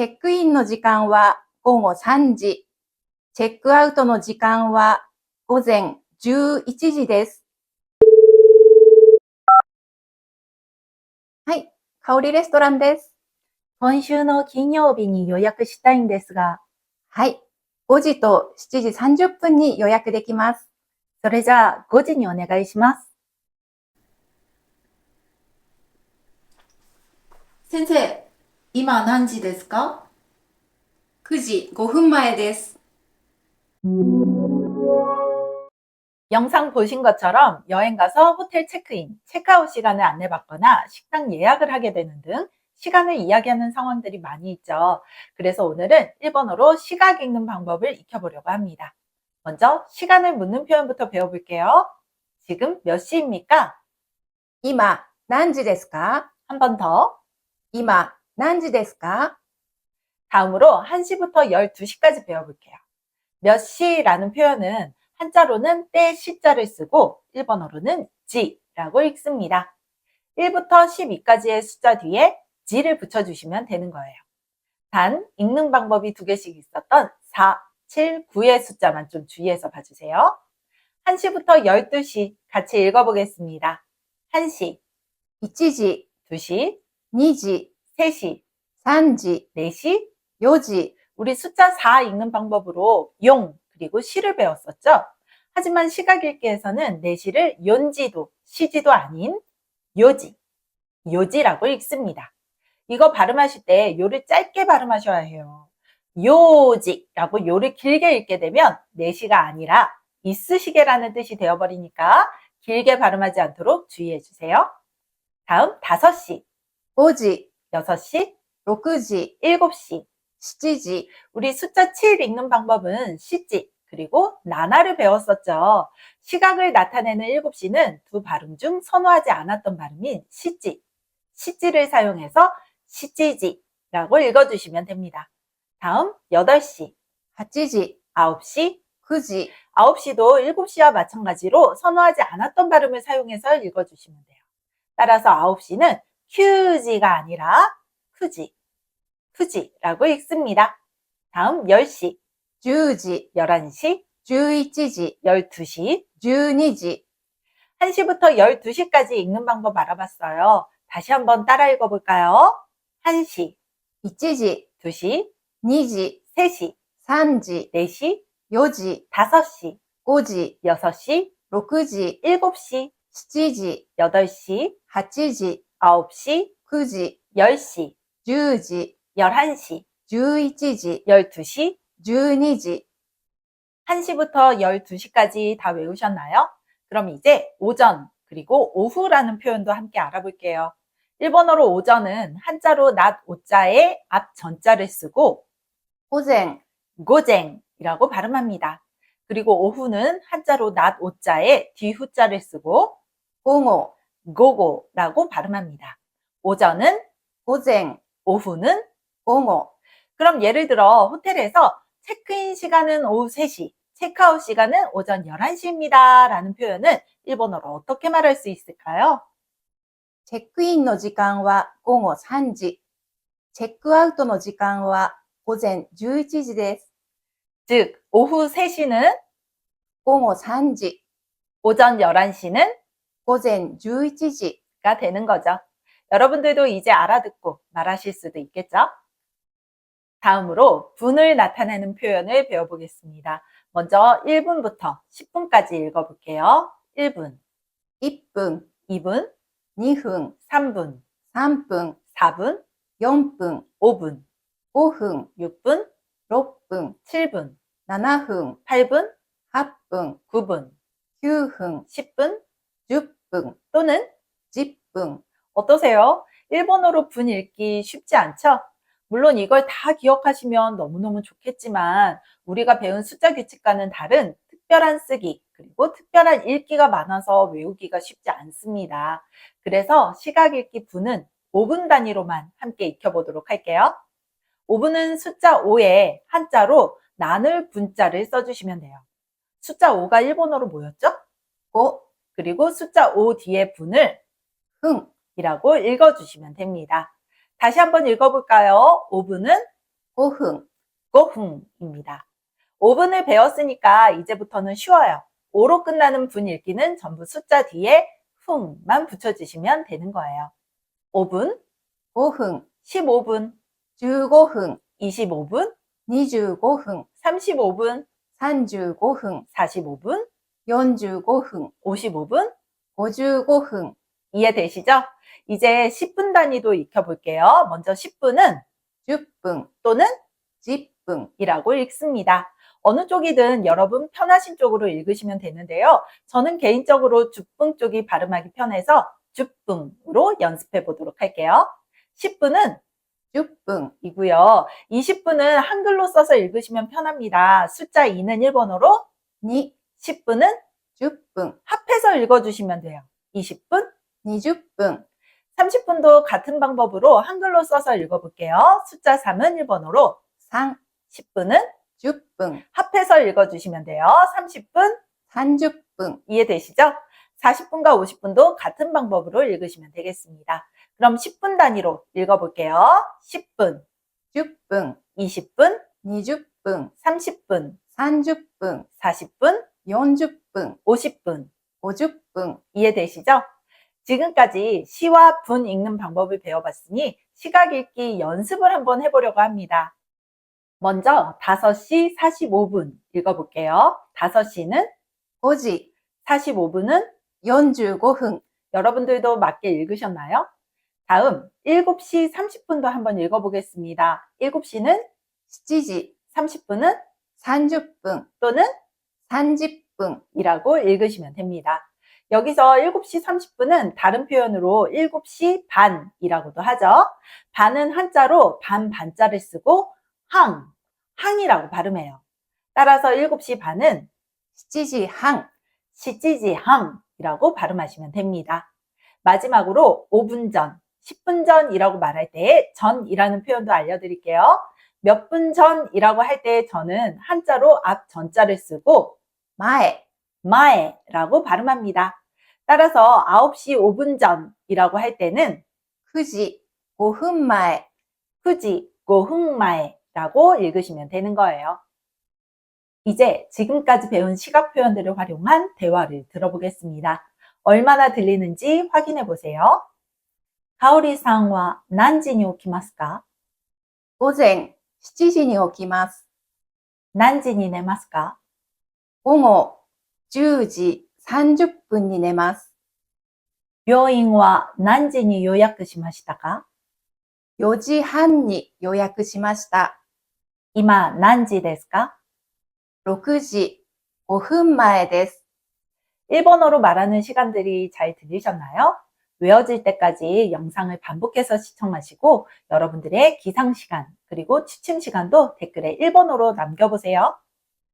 チェックインの時間は午後3時。チェックアウトの時間は午前11時です。はい、香りレストランです。今週の金曜日に予約したいんですが、はい、5時と7時30分に予約できます。それじゃあ5時にお願いします。先生、今何時ですか9時5分前です。 영상 보신 것처럼 여행 가서 호텔 체크인, 체크아웃 시간을 안내받거나 식당 예약을 하게 되는 등 시간을 이야기하는 상황들이 많이 있죠. 그래서 오늘은 일본어로 시각 읽는 방법을 익혀보려고 합니다. 먼저 시간을 묻는 표현부터 배워볼게요. 지금 몇 시입니까? 今何時ですか 한 번 더. 今 何時ですか 다음으로 1시부터 12시까지 배워볼게요. 몇 시라는 표현은 한자로는 때 시자를 쓰고 일본어로는 지라고 읽습니다. 1부터 12까지의 숫자 뒤에 지를 붙여주시면 되는 거예요. 단 읽는 방법이 두 개씩 있었던 4, 7, 9의 숫자만 좀 주의해서 봐주세요. 1시부터 12시 같이 읽어보겠습니다. 1시, 1時、 2시, 2時、 3시, 3시, 4시, 4시. 우리 숫자 4 읽는 방법으로 용, 그리고 시를 배웠었죠? 하지만 시각 읽기에서는 4시를 연지도, 시지도 아닌 요지, 요지라고 읽습니다. 이거 발음하실 때 요를 짧게 발음하셔야 해요. 요지라고 요를 길게 읽게 되면 4시가 아니라 있으시게라는 뜻이 되어버리니까 길게 발음하지 않도록 주의해 주세요. 다음 5시. 오지, 6시, 6시, 7시, 시지지. 우리 숫자 7 읽는 방법은 시지 그리고 나나를 배웠었죠. 시각을 나타내는 7시는 두 발음 중 선호하지 않았던 발음인 시지, 시지를 사용해서 시지지라고 읽어주시면 됩니다. 다음 8시, 하찌지, 9시, 그지. 9시도 7시와 마찬가지로 선호하지 않았던 발음을 사용해서 읽어주시면 돼요. 따라서 9시는 휴지가 아니라 크지, 크지라고 읽습니다. 다음 10시, 10시, 11시, 11시, 12시, 12시. 1시부터 12시까지 읽는 방법 알아봤어요. 다시 한번 따라 읽어볼까요? 1시, 1시, 2시, 2시, 3시, 3시, 4시, 4시, 5시, 5시, 6시, 6시, 7시, 7시, 8시, 8시, 9시, 9시, 10시, 10시, 11시, 11시, 12시, 12시. 1시부터 12시까지 다 외우셨나요? 그럼 이제 오전 그리고 오후라는 표현도 함께 알아볼게요. 일본어로 오전은 한자로 낮 오자에 앞 전자를 쓰고 고쟁, 고쟁이라고 발음합니다. 그리고 오후는 한자로 낮 오자에 뒤 후자를 쓰고 공오, 고고라고 발음합니다. 오전은 午前、 오후는 午後、 그럼 예를 들어 호텔에서 체크인 시간은 오후 3시, 체크아웃 시간은 오전 11시입니다. 라는 표현은 일본어로 어떻게 말할 수 있을까요? チェックインの時間は午後3時、チェックアウトの時間は午前11時です。 즉, 오후 3시는 午後3時、 오전 11시는 고젠 11시가 되는 거죠. 여러분들도 이제 알아듣고 말하실 수도 있겠죠? 다음으로 분을 나타내는 표현을 배워보겠습니다. 먼저 1분부터 10분까지 읽어볼게요. 1분, 1분, 2분, 2분, 3분, 3분, 4분, 4분, 5분, 5분, 6분, 6분, 7분, 7분, 8분, 8분, 9분, 9분, 10분, 10분, 分、 또는 10分。 어떠세요? 일본어로 분 읽기 쉽지 않죠? 물론 이걸 다 기억하시면 너무너무 좋겠지만 우리가 배운 숫자 규칙과는 다른 특별한 쓰기 그리고 특별한 읽기가 많아서 외우기가 쉽지 않습니다. 그래서 시각 읽기 분은 5분 단위로만 함께 익혀보도록 할게요. 5분은 숫자 5에 한자로 나눌 분자를 써주시면 돼요. 숫자 5가 일본어로 뭐였죠? 5 그리고 숫자 5 뒤에 분을 흥이라고 읽어주시면 됩니다. 다시 한번 읽어볼까요? 5분은 고흥, 고흥입니다. 5분을 배웠으니까 이제부터는 쉬워요. 5로 끝나는 분 읽기는 전부 숫자 뒤에 흥만 붙여주시면 되는 거예요. 5분, 고흥, 15분, 15흥, 25분, 25흥, 35분, 35흥, 45분, 45분, 55분, 55분. 이해되시죠? 이제 10분 단위도 익혀볼게요. 먼저 10분은 10분 또는 10분이라고 읽습니다. 어느 쪽이든 여러분 편하신 쪽으로 읽으시면 되는데요. 저는 개인적으로 10분 쪽이 발음하기 편해서 10분으로 연습해 보도록 할게요. 10분은 10분이고요. 20분은 한글로 써서 읽으시면 편합니다. 숫자 2는 1번으로 니 10분은 10분. 합해서 읽어주시면 돼요. 20분, 20분. 30분도 같은 방법으로 한글로 써서 읽어볼게요. 숫자 3은 1번으로 상, 10분은 10분. 합해서 읽어주시면 돼요. 30분, 30분. 이해되시죠? 40분과 50분도 같은 방법으로 읽으시면 되겠습니다. 그럼 10분 단위로 읽어볼게요. 10분, 10분, 20분, 20분, 30분, 30분, 40분, 40분, 50분, 50분 이해되시죠? 지금까지 시와 분 읽는 방법을 배워봤으니 시각 읽기 연습을 한번 해보려고 합니다. 먼저 5시 45분 읽어볼게요. 5시는 오지, 45분은 연주고흥. 여러분들도 맞게 읽으셨나요? 다음 7시 30분도 한번 읽어보겠습니다. 7시는 시지 30분은 산주분 또는 산지붕이라고 읽으시면 됩니다. 여기서 7시 30분은 다른 표현으로 7시 반이라고도 하죠. 반은 한자로 반 반자를 쓰고 항, 항이라고 발음해요. 따라서 7시 반은 시지지항, 시지지항이라고 발음하시면 됩니다. 마지막으로 5분 전, 10분 전이라고 말할 때의 전이라는 표현도 알려드릴게요. 몇 분 전이라고 할 때의 전은 한자로 앞 전자를 쓰고 前、 마에라고 발음합니다. 따라서 9시 5분 전이라고 할 때는 9時5分前、 후지 고흥마에라고 읽으시면 되는 거예요. 이제 지금까지 배운 시각 표현들을 활용한 대화를 들어보겠습니다. 얼마나 들리는지 확인해 보세요. 가오리さんは 何時に起きますか午前7時に起きます。何時に寝ますか 午後10時30分に寝ます。病院は何時に予約しましたか4時半に予約しました。今何時ですか6時5分前です。 일본어로 말하는 시간들이 잘 들리셨나요? 외워질 때까지 영상을 반복해서 시청하시고 여러분들의 기상 시간 그리고 취침 시간도 댓글에 일본어로 남겨보세요.